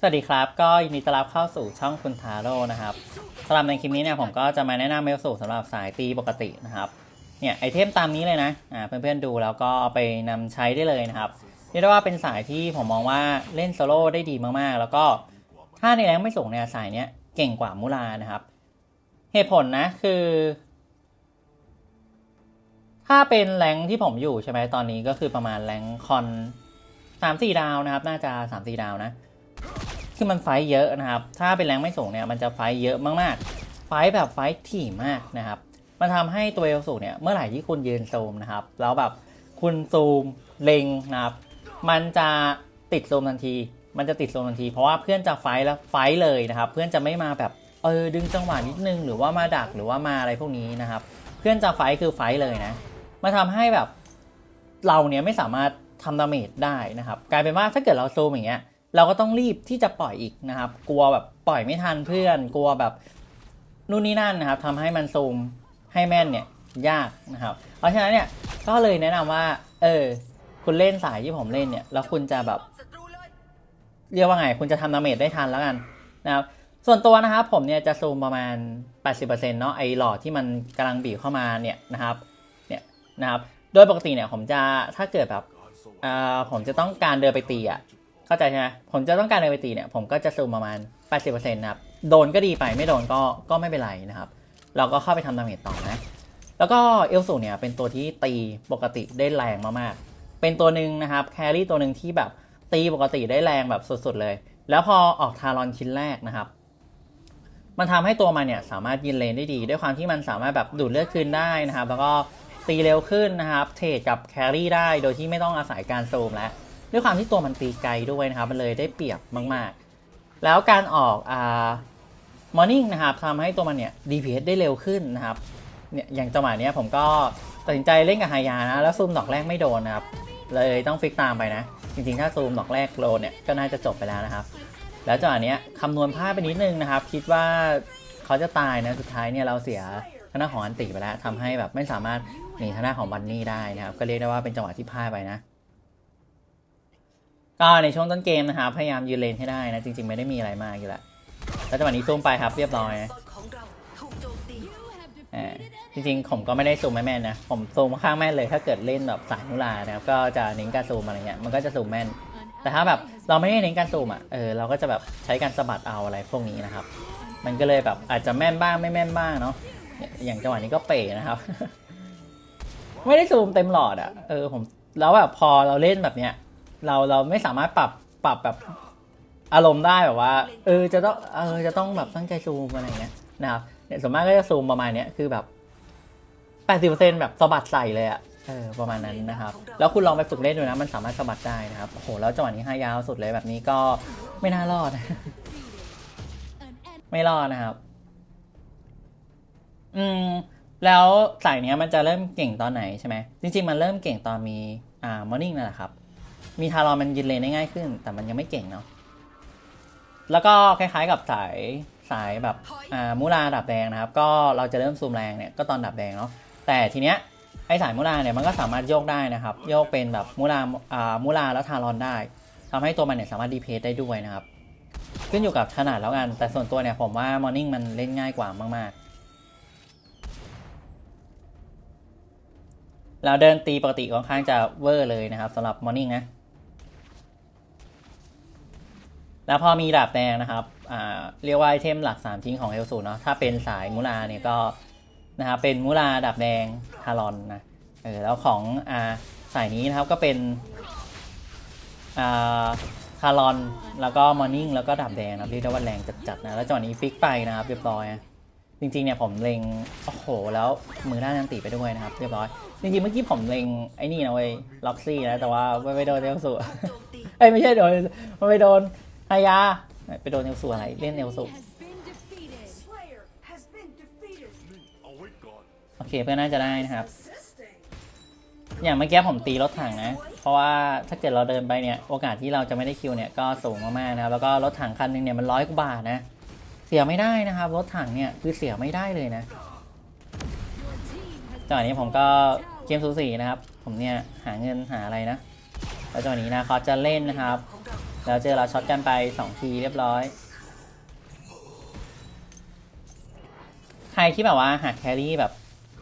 สวัสดีครับ ก็ยินดีต้อนรับเข้าสู่ช่องคุณทาโร่นะครับสำหรับในคลิปนี้เนี่ยผมก็จะมาแนะนำเมลสูสำหรับสายตีปกตินะครับเนี่ยไอเทมตามนี้เลยนะอ่าเพื่อนๆดูแล้วก็เอาไปนำใช้ได้เลยนะครับเรียกได้ว่าเป็นสายที่ผมมองว่าเล่นโซโล่ได้ดีมากๆ แล้วก็ถ้าในแรงไม่สูงเนี่ยสายเนี้ยเก่งกว่ามูลานะครับ เหตุผลนะคือ ถ้าเป็นแรงที่ผมอยู่ใช่ไหมตอนนี้ก็คือประมาณแรงคอนสามสี่ดาวนะครับ น่าจะสามสี่ดาวนะ คือมันไฟเยอะนะครับ ถ้าเป็นแรงไม่สูงเนี่ยมันจะไฟเยอะมากๆ ไฟแบบไฟถี่มากนะครับ มันทำให้ตัวเอลสูงเนี่ยเมื่อไหร่ที่คุณยืนซูมนะครับ แล้วแบบคุณซูมเล็งนะครับ มันจะติดซูมทันที มันจะติดซูมทันที เพราะว่าเพื่อนจะไฟแล้วไฟเลยนะครับ เพื่อนจะไม่มาแบบเออดึงจังหวะนิดนึงหรือว่ามาดักหรือว่ามาอะไรพวกนี้นะครับ เพื่อนจะไฟคือไฟเลยนะมาทำให้แบบเราเนี่ยไม่สามารถทำดาเมจได้นะครับ กลายเป็นว่าถ้าเกิดเราซูมอย่างเงี้ย เราก็ต้องรีบที่จะปล่อยอีกนะครับ กลัวแบบปล่อยไม่ทันเพื่อน กลัวแบบนู่นนี่นั่นนะครับทำให้มันซูมให้แม่นเนี่ยยากนะครับ เพราะฉะนั้นเนี่ยก็เลยแนะนำว่า เออ คุณเล่นสายที่ผมเล่นเนี่ย แล้วคุณจะแบบ เรียกว่าไง คุณจะทำดาเมจได้ทันแล้วกันนะครับ ส่วนตัวนะครับผมเนี่ยจะซูมประมาณ 80%เนาะไอหลอดที่มันกำลังบีบเข้ามาเนี่ยนะครับ เนี่ยนะครับ โดยปกติเนี่ยผมจะถ้าเกิดแบบอ่าผมจะต้องการเดินไปตีอะ เข้าใจใช่ไหมผมจะต้องการเดินไปตีเนี่ยผมก็จะซูมประมาณ 80%นะครับ โดนก็ดีไปไม่โดนก็ก็ไม่เป็นไรนะครับ เราก็เข้าไปทำดาเมจต่อนะ แล้วก็เอลสูเนี่ยเป็นตัวที่ตีปกติได้แรงมากๆ เป็นตัวหนึ่งนะครับแครี่ตัวหนึ่งที่แบบตีปกติได้แรงแบบสุดๆเลย แล้วพอออกทารอนชิ้นแรกนะครับมันทำให้ตัวมันเนี่ยสามารถยินเลนได้ดี ด้วยความที่มันสามารถแบบดูดเลือดคืนได้นะครับ แล้วก็ตีเร็วขึ้นนะครับ เทรดกับแครี่ได้โดยที่ไม่ต้องอาศัยการซูมแล้ว ด้วยความที่ตัวมันตีไกลด้วยนะครับมันเลยได้เปรียบมากๆ แล้วการออกอ่ามอร์นิ่งนะครับทำให้ตัวมันเนี่ย DPS ได้เร็วขึ้นนะครับเนี่ยอย่างจังหวะเนี้ยผมก็ตัดสินใจเล่นกับไฮยานะ แล้วซูมดอกแรกไม่โดนนะครับ เลยต้องฟิกตามไปนะ จริงๆ ถ้าซูมดอกแรกโดนเนี่ยก็น่าจะจบไปแล้วนะครับ แล้วจังหวะเนี้ยคำนวณพลาดไปนิดนึงนะครับ คิดว่าเขาจะตายนะสุดท้ายเนี่ยเราเสียทางด้านของอันติไปแล้วทำให้แบบไม่สามารถหนีทางด้านของบันนี่ได้นะครับ ก็เรียกได้ว่าเป็นจังหวะที่พลาดไปนะ ก็ในช่วงต้นเกมนะครับพยายามยืนเลนให้ได้นะ จริงๆไม่ได้มีอะไรมากอยู่แล้วแล้วจังหวะนี้ซูมไปครับเรียบร้อยนะของเราถูกโจมตีอ่าจริงๆ ผมก็ไม่ได้ซูมไม่แม่นนะ ผมซูมข้างแม่นเลยถ้าเกิดเล่นแบบสายนุลานะครับก็จะเน้นการซูมอะไรเงี้ยมันก็จะซูมแม่น แต่ถ้าแบบเราไม่ได้เน้นการซูมอะเออเราก็จะแบบใช้การสะบัดเอาอะไรพวกนี้นะครับ มันก็เลยแบบอาจจะแม่นบ้างไม่แม่นบ้างเนาะเนี่ยอย่างจังหวะนี้ก็เป๋นะครับ ไม่ได้ซูมเต็มหลอดอะเออผมแล้วแบบพอเราเล่นแบบเนี้ย เราเราไม่สามารถปรับปรับแบบอารมณ์ได้แบบว่าเออจะต้องเออจะต้องแบบตั้งใจซูมอะไรเงี้ยนะครับเนี่ยส่วนมากก็จะซูมประมาณเนี้ยคือแบบแปดสิบเปอร์เซ็นแบบสะบัดใส่เลยอะเออประมาณนั้นนะครับ แล้วคุณลองไปฝึกเล่นดูนะมันสามารถสะบัดได้นะครับโอ้โหแล้วจังหวะนี้ให้ยาวสุดเลยแบบนี้ก็ไม่น่ารอด ไม่รอดนะครับ อืมแล้วสายเนี้ยมันจะเริ่มเก่งตอนไหนใช่ไหมจริงๆมันเริ่มเก่งตอนมีอ่ามอร์นิ่งนั่นแหละครับ มีทารอนมันยินเลนได้ง่ายขึ้น แต่มันยังไม่เก่งเนาะแล้วก็คล้ายๆกับสายสายแบบอ่ามูลาดับแดงนะครับ ก็เราจะเริ่มซูมแรงเนี่ยก็ตอนดับแดงเนาะแต่ทีเนี้ยไอสายมูลาเนี่ยมันก็สามารถโยกได้นะครับ โยกเป็นแบบมูลาอ่ามูลาแล้วทารอนได้ทำให้ตัวมันเนี่ยสามารถดีเพสได้ด้วยนะครับ ขึ้นอยู่กับขนาดแล้วกัน แต่ส่วนตัวเนี่ยผมว่ามอร์นิ่งมันเล่นง่ายกว่ามากๆแล้วเดินตีปกติค่อนข้างจะเวอร์เลยนะครับสำหรับมอร์นิ่งนะ แล้วพอมีดาบแดงนะครับอ่าเรียกว่าไอเทมหลัก 3 ชิ้นของเอลสูเนาะถ้าเป็นสายมูลาเนี่ยก็นะครับเป็นมูลาดาบแดงทารอนนะเออแล้วของอ่าสายนี้นะครับก็เป็นอ่าทารอนแล้วก็มอร์นิ่งแล้วก็ดาบแดงนะครับเรียกได้ว่าแรงจัดๆนะแล้วจังหวะนี้ฟิกไปนะครับเรียบร้อยจริงๆเนี่ยผมเล็งโอ้โห แล้วมือด้านนันติไปด้วยนะครับ เรียบร้อยจริงๆเมื่อกี้ผมเล็งไอ้นี่นะเว้ยล็อกซี่นะแต่ว่าไม่ไปโดนเอลสูเอ้ยไม่ใช่โดนมันไปโดน ฮายาไปโดนเอลสูอะไรเล่นเอลสูโอเคเพื่อนน่าจะได้นะครับ อย่างเมื่อกี้ผมตีรถถังนะ เพราะว่าถ้าเกิดเราเดินไปเนี่ยโอกาสที่เราจะไม่ได้คิวเนี่ยก็สูงมากๆนะครับแล้วก็รถถังคันหนึงเนี่ยมันร้อยกว่าบาทนะ เสียไม่ได้นะครับรถถังเนี่ยคือเสียไม่ได้เลยนะจังหวะนี้ผมก็เกมสูสีนะครับ ผมเนี่ยหาเงินหาอะไรนะแล้วจังหวะนี้นะเขาจะเล่นนะครับ แล้วเจอเราช็อตกันไปสองทีเรียบร้อย ใครที่แบบว่าหาแครี่แบบ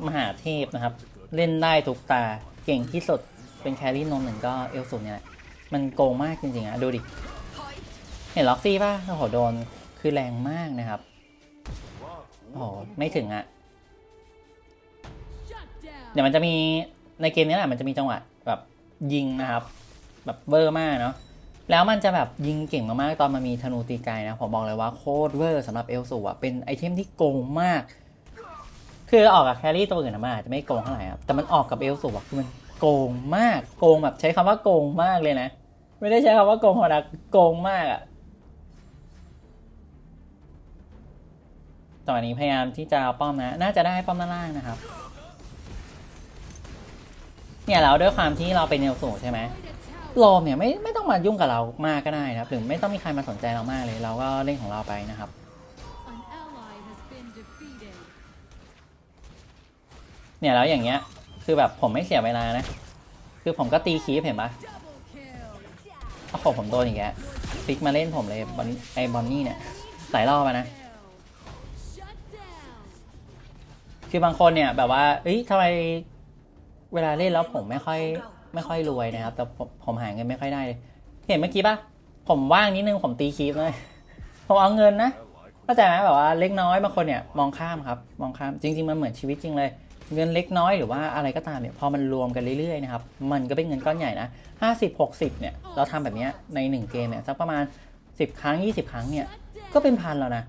มหาเทพนะครับ เล่นได้ทุกตาเก่งที่สุดเป็นแครี่นมหนึ่งก็เอลสุดเนี่ยมันโกงมากจริงๆอะดูดิ เห็นล็อกซี่ป่ะโอ้โหโดนคือแรงมากนะครับโอ้โหไม่ถึงอะเดี๋ยวมันจะมีในเกมนี้แหละมันจะมีจังหวะแบบยิงนะครับ แบบเวอร์มากเนาะ แล้วมันจะแบบยิงเก่งมากๆ ตอนมันมีธนูตีไกลนะ ผมบอกเลยว่าโคตรเวอร์สำหรับเอลสูอะเป็นไอเทมที่โกงมาก คือออกกับแครี่ตัวอื่นนะมันอาจจะไม่โกงเท่าไหร่ครับ แต่มันออกกับเอลสูอะคือมันโกงมาก โกงแบบใช้คำว่าโกงมากเลยนะ ไม่ได้ใช้คำว่าโกงธรรมดาโกงมากอะตอนนี้พยายามที่จะป้อมนะ น่าจะได้ป้อมด้านล่างนะครับ เนี่ยแล้วด้วยความที่เราเป็นเอลสูใช่ไหม Destroyed a tower. โลมเนี่ยไม่ไม่ต้องมายุ่งกับเรามากก็ได้นะครับ หรือไม่ต้องมีใครมาสนใจเรามากเลย เราก็เล่นของเราไปนะครับ An ally has been defeated. เนี่ยแล้วอย่างเงี้ยคือแบบผมไม่เสียเวลานะ คือผมก็ตีคีฟเห็นปะ Double kill. โอ้โหผมโดนอย่างเงี้ยฟิกมาเล่นผมเลยบอนไอบอนนี่เนี่ยหลายรอบอะนะ Kill. Shut down. คือบางคนเนี่ยแบบว่าเอ้ยทำไมเวลาเล่นแล้วผมไม่ค่อย ไม่ค่อยรวยนะครับ แต่ผมหาเงินไม่ค่อยได้เลย เห็นเมื่อกี้ปะผมว่างนิดนึงผมตีคีฟเลยผมเอาเงินนะเข้าใจไหมแบบว่าเล็กน้อยบางคนเนี่ยมองข้ามครับ มองข้ามจริง ๆ มันเหมือนชีวิตจริงเลย เงินเล็กน้อยหรือว่าอะไรก็ตามเนี่ยพอมันรวมกันเรื่อยๆนะครับมันก็เป็นเงินก้อนใหญ่นะห้าสิบหกสิบเนี่ยเราทำแบบนี้ในหนึ่งเกมเนี่ยสักประมาณสิบครั้งยี่สิบครั้งเนี่ยก็เป็นพันแล้วนะ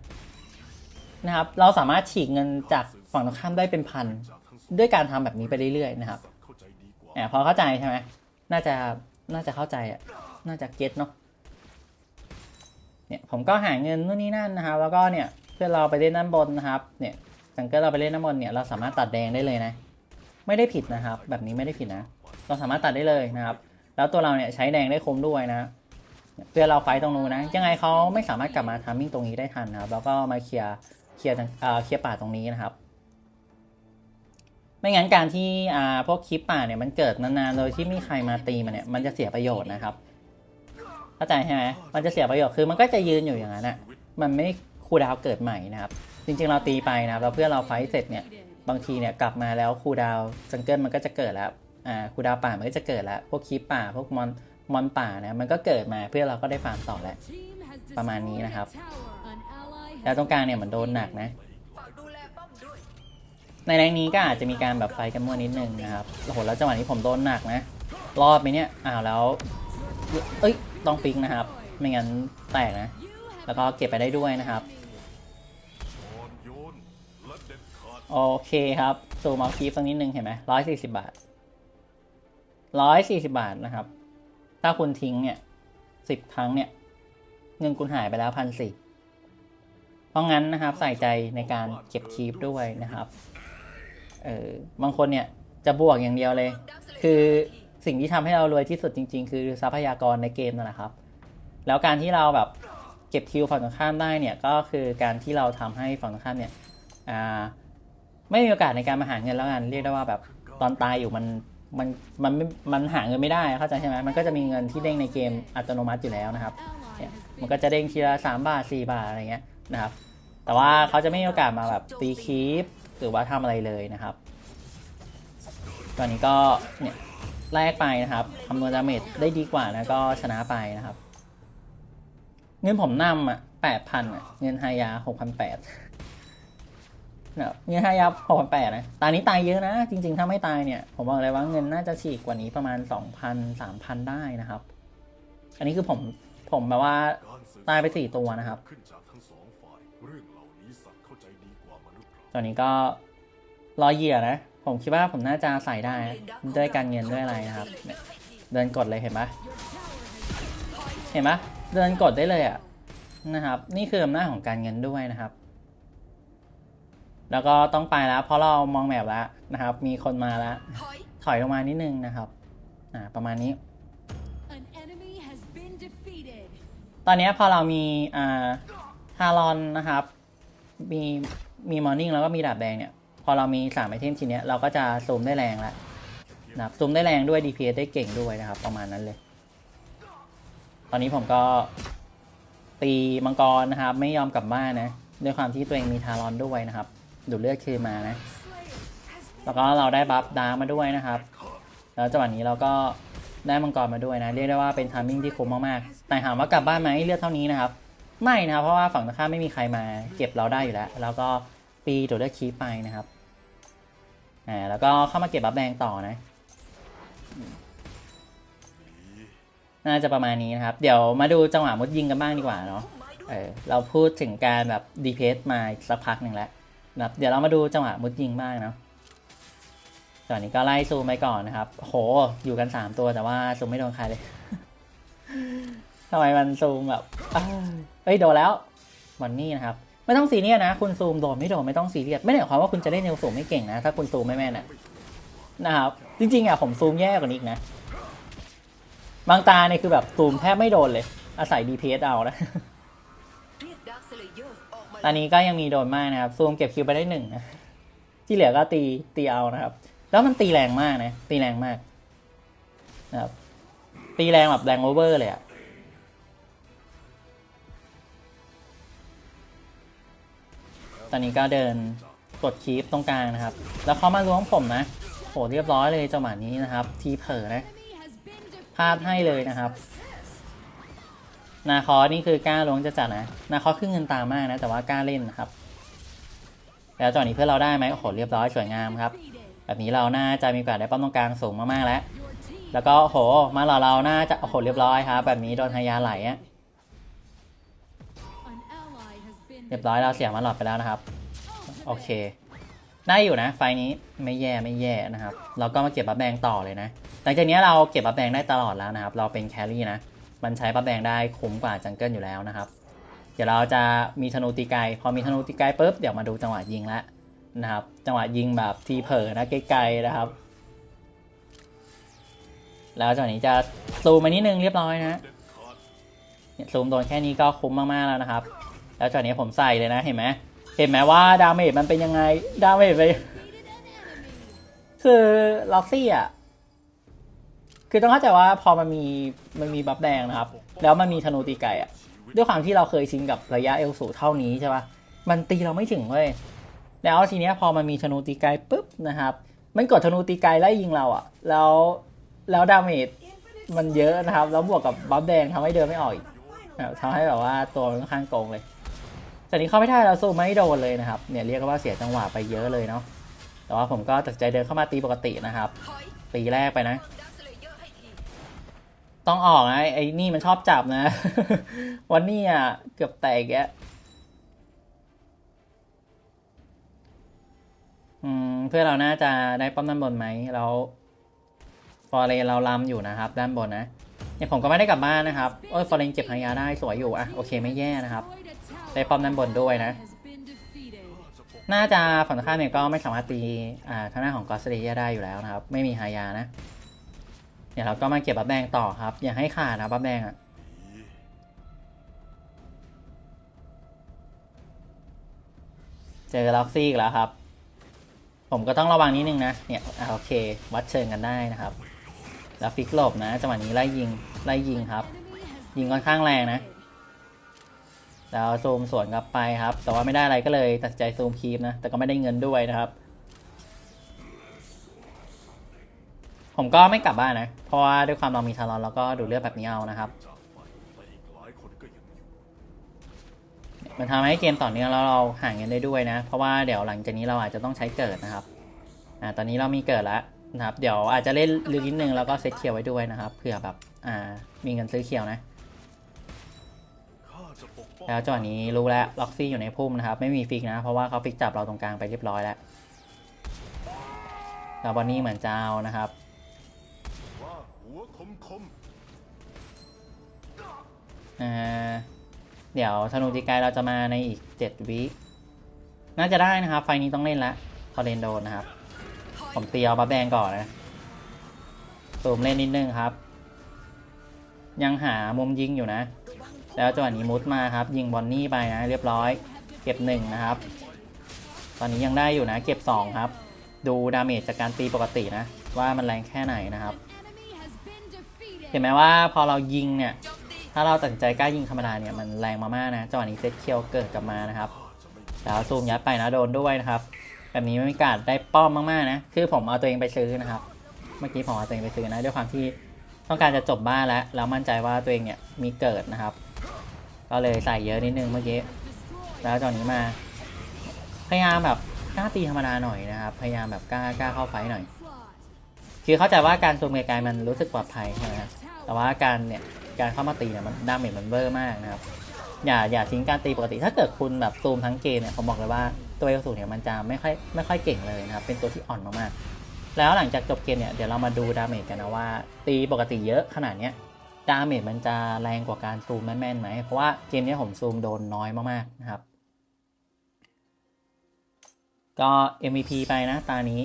นะครับเราสามารถฉีกเงินจากฝั่งตรงข้ามได้เป็นพันด้วยการทำแบบนี้ไปเรื่อยๆนะครับ อบพอเข้าใจใช่ไหมน่าจะน่าจะเข้าใจอะน่าจะเก็ตเนาะเนี่ยผมก็หาเงินนู่นนี่นั่นนะครับแล้วก็เนี่ยเพื่อเราไปเล่นด้านบนนะครับเนี่ยสังเกตเราไปเล่นด้านบนเนี่ยเราสามารถตัดแดงได้เลยนะ ไม่ได้ผิดนะครับ แบบนี้ไม่ได้ผิดนะ เราสามารถตัดได้เลยนะครับ แล้วตัวเราเนี่ยใช้แดงได้คมด้วยนะเพื่อเราไฟตรงนู้นนะ ยังไงเขาไม่สามารถกลับมาทามมิ่งตรงนี้ได้ทันนะครับ แล้วก็มาเคลียร์เคลียร์เอ่อเคลียร์ป่าตรงนี้นะครับ ไม่งั้นการที่อ่าพวกคลิปป่าเนี่ยมันเกิดนานๆโดยที่ไม่มีใครมาตีมันเนี่ยมันจะเสียประโยชน์นะครับเข้าใจใช่ไหมมันจะเสียประโยชน์คือมันก็จะยืนอยู่อย่างนั้นอะมันไม่คูดาวเกิดใหม่นะครับ จริงๆเราตีไปนะครับแล้วเพื่อเราไฟเสร็จเนี่ยบางทีเนี่ยกลับมาแล้วคูดาวจังเกิลมันก็จะเกิดแล้วอ่าคูดาวป่ามันก็จะเกิดแล้ว พวกคลิปป่าพวกมอนมอนป่านี่ยมันก็เกิดมาเพื่อเราก็ได้ฟาร์มต่อแล้วประมาณนี้นะครับ แล้วตรงกลางเนี่ยเหมือนโดนหนักนะ ในแรงนี้ก็อาจจะมีการแบบไฟกันมั่วนิดนึงนะครับโอ้โหแล้วจังหวะนี้ผมโดนหนักนะ รอดไหมเนี่ยอ้าวแล้ว เอ้ยต้องฟิกนะครับ ไม่งั้นแตกนะ แล้วก็เก็บไปได้ด้วยนะครับ โอเคครับซูมเอาคีฟสักนิดนึงเห็นไหมร้อยสี่สิบาทร้อยสี่สิบาทนะครับ ถ้าคุณทิ้งเนี่ยสิบครั้งเนี่ย เงินคุณหายไปแล้วพันสี่เพราะงั้นนะครับใส่ใจในการเก็บคีฟด้วยนะครับ เออบางคนเนี่ยจะบวกอย่างเดียวเลย คือสิ่งที่ทำให้เรารวยที่สุดจริง ๆ คือทรัพยากรในเกมนั่นแหละครับ แล้วการที่เราแบบเก็บคิวฝั่งตรงข้ามได้เนี่ยก็คือการที่เราทำให้ฝั่งตรงข้ามเนี่ยอ่าไม่มีโอกาสในการมาหาเงินแล้วกันเรียกได้ว่าแบบตอนตายอยู่มันมันมันมันหาเงินไม่ได้เข้าใจใช่ไหมมันก็จะมีเงินที่เด้งในเกมอัตโนมัติอยู่แล้วนะครับเนี่ยมันก็จะเด้งทีละสามบาทสี่บาทอะไรเงี้ยนะครับแต่ว่าเขาจะไม่มีโอกาสมาแบบตีคีป หรือว่าทำอะไรเลยนะครับ ตอนนี้ก็เนี่ยแลกไปนะครับคำนวณดาเมจได้ดีกว่านะก็ชนะไปนะครับ เงินผมนำอะแปดพันอะเงินไฮยาหกพันแปดเนี่ยเงินไฮยาหกพันแปดนะตอนนี้ตายเยอะนะ จริงๆ ถ้าไม่ตายเนี่ย ผมบอกเลยว่าเงินน่าจะฉีกกว่านี้ประมาณสองพันสามพันได้นะครับ อันนี้คือผมผมแบบว่าตายไปสี่ตัวนะครับ ตอนนี้ก็รอเหยื่อนะ ผมคิดว่าผมน่าจะใส่ได้ ด้วยการเงินด้วยอะไรนะครับ เดินกดเลยเห็นปะเห็นปะเดินกดได้เลยอะนะครับ นี่คืออำนาจของการเงินด้วยนะครับ แล้วก็ต้องไปแล้ว เพราะเรามองแมพแล้วนะครับ มีคนมาแล้ว ถอยลงมานิดนึงนะครับอ่าประมาณนี้ ตอนนี้พอเรามีอ่าทารอนนะครับ มี มีมอร์นิ่งแล้วก็มีดาบแดงเนี่ย พอเรามีสามไอเทมทีเนี้ยเราก็จะซูมได้แรงแล้วนะครับซูมได้แรงด้วย DPS ได้เก่งด้วยนะครับ ประมาณนั้นเลย ตอนนี้ผมก็ตีมังกรนะครับ ไม่ยอมกลับบ้านนะ ด้วยความที่ตัวเองมีทารอนด้วยนะครับ ดูดเลือดคืนมานะ แล้วก็เราได้บัฟดาร์มาด้วยนะครับ แล้วจังหวะนี้เราก็ได้มังกรมาด้วยนะ เรียกได้ว่าเป็นทามมิ่งที่คุ้มมากๆ แต่ถามว่ากลับบ้านไหมเลือดเท่านี้นะครับ ไม่นะครับ เพราะว่าฝั่งตรงข้ามไม่มีใครมาเก็บเราได้อยู่แล้ว แล้วก็ ปีตัวเลือดคีไปนะครับอ่าแล้วก็เข้ามาเก็บบัฟแดงต่อนะ น่าจะประมาณนี้นะครับ เดี๋ยวมาดูจังหวะมุดยิงกันบ้างดีกว่าเนาะเออเราพูดถึงการแบบดีเพสมาสักพักหนึ่งแล้วนะครับเดี๋ยวเรามาดูจังหวะมุดยิงบ้างเนาะตอนนี้ก็ไล่ซูมไปก่อนนะครับโหอยู่กันสามตัวแต่ว่าซูมไม่โดนใครเลยทำไมมันซูมแบบเอ้ยโดนแล้ววันนี้นะครับ ไม่ต้องซีเรียสนะ คุณซูมโดนไม่โดนไม่ต้องซีเรียสไม่ได้หมายความว่าคุณจะเล่นเนวสูงไม่เก่งนะ ถ้าคุณซูมไม่แม่นนะนะครับ จริงๆอะผมซูมแย่กว่านี้อีกนะ บางตาเนี่ยคือแบบซูมแทบไม่โดนเลย อาศัย DPS เอานะเรียกดักสเลเยอร์ออกมาตอนนี้ก็ยังมีโดนมากนะครับ ซูมเก็บคิวไปได้หนึ่งนะที่เหลือก็ตีตีเอานะครับ แล้วมันตีแรงมากนะ ตีแรงมากนะครับตีแรงแบบแรงโอเวอร์เลยอะ อนนี้ก็เดินกดคีปตรงกลางนะครับ แล้วเขามาล้วงผมนะโหเรียบร้อยเลยจังหวะนี้นะครับ ทีเผลอนะพลาดให้เลยนะครับ นาคอนี่คือกล้าล้วงจะจัดนะ นาคอขึ้นเงินตามมากนะ แต่ว่ากล้าเล่นนะครับ แล้วจังหวะนี้เพื่อเราได้ไหมโอ้โหเรียบร้อยสวยงามครับ แบบนี้เราน่าจะมีโอกาสได้ป้อมตรงกลางสูงมากๆแล้ว แล้วก็โอ้โหมาหล่อเราน่าจะโอ้โหเรียบร้อยครับ แบบนี้โดนทายาไหลอะ เรียบร้อยเราเสียมาหลอดไปแล้วนะครับ โอเค ได้อยู่นะไฟนี้ไม่แย่ไม่แย่นะครับ เราก็มาเก็บบัฟแดงต่อเลยนะหลังจากนี้เราเก็บบัฟแดงได้ตลอดแล้วนะครับ เราเป็นแครี่นะ มันใช้บัฟแดงได้คุ้มกว่าจังเกิลอยู่แล้วนะครับ เดี๋ยวเราจะมีธนูตีไกล พอมีธนูตีไกลปุ๊บเดี๋ยวมาดูจังหวะยิงแล้วนะครับ จังหวะยิงแบบทีเผลอนะไกลๆนะครับ แล้วจังหวะนี้จะซูมมานิดนึงเรียบร้อยนะเนี่ยซูมโดนแค่นี้ก็คุ้มมากๆแล้วนะครับ แล้วจากนี้ผมใส่เลยนะเห็นไหมเห็นไหมว่าดาเมจมันเป็นยังไงดาเมจไปคือล็อกซี่อะคือต้องเข้าใจว่าพอมันมีมันมีบัฟแดงนะครับ แล้วมันมีธนูตีไก่อะด้วยความที่เราเคยชินกับระยะเอลสูเท่านี้ใช่ปะมันตีเราไม่ถึงเว้ยแล้วทีเนี้ยพอมันมีธนูตีไกลปุ๊บนะครับ มันกดธนูตีไกลไล่ยิงเราอะแล้วแล้วดาเมจมันเยอะนะครับ แล้วบวกกับบัฟแดงทำให้เดินไม่ออกอีกทำให้แบบว่าตัวมันค่อนข้างโกงเลย แต่นี้เข้าไม่ได้เราสู้ไม่โดนเลยนะครับ เนี่ยเรียกว่าเสียจังหวะไปเยอะเลยเนาะ แต่ว่าผมก็ตัดใจเดินเข้ามาตีปกตินะครับ ตีแรกไปนะ ต้องออกนะไอ้นี่มันชอบจับนะ วันนี้อะเกือบแตกแกอืมเพื่อเราน่าจะได้ป้อมด้านบนไหมแล้วฟอร์เรนเราลำอยู่นะครับ ด้านบนนะเนี่ยผมก็ไม่ได้กลับบ้านนะครับโอ้ยฟอร์เรนเก็บพายาได้สวยอยู่อะโอเคไม่แย่นะครับ ได้ป้อมด้านบนด้วยนะ น่าจะฝั่งข้ามเนี่ยก็ไม่สามารถตีอ่าทางหน้าของกอสเตียได้อยู่แล้วนะครับ ไม่มีหายานะเดี๋ยวเราก็มาเก็บบัฟแดงต่อครับ อย่าให้ขาดนะบัฟแดงอะเจอล็อกซี่อีกแล้วครับ ผมก็ต้องระวังนิดนึงนะ เนี่ยอโอเค วัดเชิงกันได้นะครับ แล้วฟิกหลบนะจังหวะนี้ไล่ยิงไล่ยิงครับ ยิงค่อนข้างแรงนะ แล้วซูมสวนกลับไปครับ แต่ว่าไม่ได้อะไรก็เลยตัดใจซูมคีปนะ แต่ก็ไม่ได้เงินด้วยนะครับ ผมก็ไม่กลับบ้านนะ เพราะว่าด้วยความเรามีทารอนแล้วก็ดูเลือดแบบนี้เอานะครับ มันทำให้เกมต่อเนื่องแล้วเราห่างเงินได้ด้วยนะ เพราะว่าเดี๋ยวหลังจากนี้เราอาจจะต้องใช้เกิดนะครับ อ่า ตอนนี้เรามีเกิดแล้วนะครับ เดี๋ยวอาจจะเล่นลึกนิดนึงแล้วก็เซตเคียวไว้ด้วยนะครับ เผื่อแบบ อ่า มีเงินซื้อเคียวนะ แล้วจังหวะนี้รู้แล้วล็อกซี่อยู่ในพุ่มนะครับไม่มีฟิกนะ เพราะว่าเขาฟิกจับเราตรงกลางไปเรียบร้อยแล้วแล้วบอนนี่เหมือนจะเอานะครับเดี๋ยวธนูตีไกลเราจะมาในอีก7วิน่าจะได้นะครับ ไฟนี้ต้องเล่นละพอเลนโดนนะครับ ผมตีเอาบัฟแดงก่อนนะตูมเล่นนิดนึงครับ ยังหามุมยิงอยู่นะ แล้วจังหวะนี้มุดมาครับ ยิงบอนนี่ไปนะ เรียบร้อย เก็บหนึ่งนะครับ ตอนนี้ยังได้อยู่นะ เก็บสองครับ ดูดาเมจจากการตีปกตินะ ว่ามันแรงแค่ไหนนะครับ เห็นไหมว่าพอเรายิงเนี่ย ถ้าเราตัดใจกล้ายิงธรรมดาเนี่ยมันแรงมามากนะจังหวะนี้เซตเคียวเกิดกลับมานะครับ แล้วซูมยัดไปนะโดนด้วยนะครับ แบบนี้ไม่มีการได้ป้อมมากๆนะ คือผมเอาตัวเองไปซื้อนะครับ เมื่อกี้ผมเอาตัวเองไปซื้อนะด้วยความที่ต้องการจะจบบ้านแล้วแล้วมั่นใจว่าตัวเองเนี่ยมีเกิดนะครับ ก็เลยใส่เยอะนิดนึงเมื่อกี้ แล้วตอนนี้มา พยายามแบบกล้าตีธรรมดาหน่อยนะครับ พยายามแบบกล้ากล้าเข้าไฟหน่อย คือเข้าใจว่าการซูมไกลๆมันรู้สึกปลอดภัยใช่ไหมครับแต่ว่าการเนี่ยการเข้ามาตีเนี่ยมันดาเมจมันเวอร์มากนะครับ อย่าอย่าทิ้งการตีปกติ ถ้าเกิดคุณแบบซูมทั้งเกมเนี่ยผมบอกเลยว่าตัวเอลสูเนี่ยมันจะไม่ค่อยไม่ค่อยเก่งเลยนะครับ เป็นตัวที่อ่อนมากๆแล้วหลังจากจบเกมเนี่ยเดี๋ยวเรามาดูดาเมจกันนะว่า ตีปกติเยอะขนาดเนี้ย ดาเมจมันจะแรงกว่าการซูมแม่นๆไหม เพราะว่าเกมนี้ผมซูมโดนน้อยมากๆนะครับ ก็ MVP ไปนะตานี้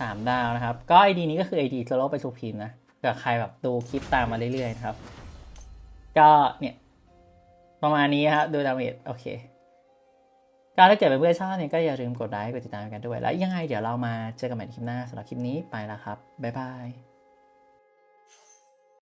สามดาวนะครับ ก็ ID นี้ก็คือ ID โซโลไปสุพีมนะเผื่อใครแบบดูคลิปตามมาเรื่อยๆนะครับ ก็เนี่ยประมาณนี้ครับดูดาเมจโอเคก็ถ้าเกิดเป็นเพื่อนชอบเนี่ยก็อย่าลืมกดไลค์กดติดตามกันด้วย แล้วยังไงเดี๋ยวเรามาเจอกันใหม่ในคลิปหน้าสำหรับคลิปนี้ไปล้วครับ บ๊ายบาย